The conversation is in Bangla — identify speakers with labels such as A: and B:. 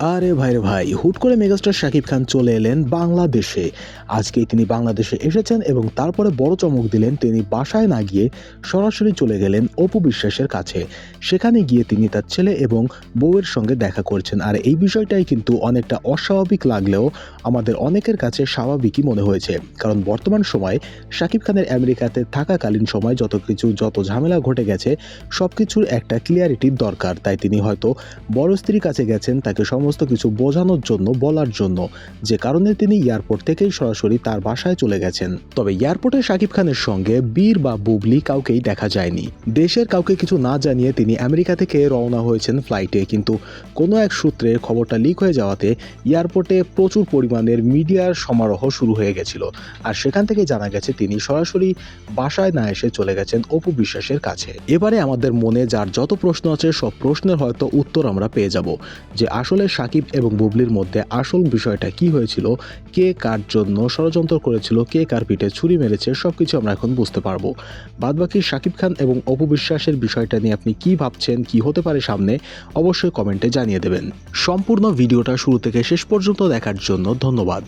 A: আরে ভাই রে ভাই, হুট করে মেগাস্টার শাকিব খান চলে এলেন বাংলাদেশে। আজকেই তিনি বাংলাদেশে এসেছেন এবং তারপরে বড় চমক দিলেন তিনি বাসায় না গিয়ে সরাসরি চলে গেলেন অপু বিশ্বাসের কাছে। সেখানে গিয়ে তিনি তার ছেলে এবং বউয়ের সঙ্গে দেখা করছেন। আর এই বিষয়টাই কিন্তু অনেকটা অস্বাভাবিক লাগলেও আমাদের অনেকের কাছে স্বাভাবিকই মনে হয়েছে। কারণ বর্তমান সময়ে শাকিব খানের আমেরিকাতে থাকাকালীন সময় যত কিছু, যত ঝামেলা ঘটে গেছে সব কিছুর একটা ক্লিয়ারিটির দরকার। তাই তিনি হয়তো বড় স্ত্রীর কাছে গেছেন তাকে সমস্ত কিছু বোঝানোর জন্য, বলার জন্য। যে কারণে তিনি এয়ারপোর্ট থেকেই সরাসরি তার বাসায় চলে গেছেন। তবে এয়ারপোর্টে শাকিব খানের সঙ্গে বীর বা বুবলি কাউকেই দেখা যায়নি। দেশের কাউকে কিছু না জানিয়ে তিনি আমেরিকা থেকে রওনা হয়েছেন ফ্লাইটে কিন্তু কোনো এক সূত্রে খবরটা লিক হয়ে যাওয়াতে এয়ারপোর্টে প্রচুর পরিমাণের মিডিয়ার সমারোহ শুরু হয়ে গেছিল। আর সেখান থেকে জানা গেছে, তিনি সরাসরি বাসায় না এসে চলে গেছেন অপু বিশ্বাসের কাছে। এবারে আমাদের মনে যার যত প্রশ্ন আছে, সব প্রশ্নের হয়তো উত্তর আমরা পেয়ে যাব। যে আসলে সাকিব এবং বুবলির মধ্যে আসল বিষয়টা কি হয়েছিল, কে কার জন্য ষড়যন্ত্র করেছিল, কে কার পিঠে ছুরি মেরেছে সব কিছু আমরা এখন বুঝতে পারব। বাদবাকি সাকিব খান এবং অপু বিশ্বাসের বিষয়টা নিয়ে আপনি কি ভাবছেন, কি হতে পারে সামনে, অবশ্যই কমেন্টে জানিয়ে দেবেন। সম্পূর্ণ ভিডিওটা শুরু থেকে শেষ পর্যন্ত দেখার জন্য ধন্যবাদ।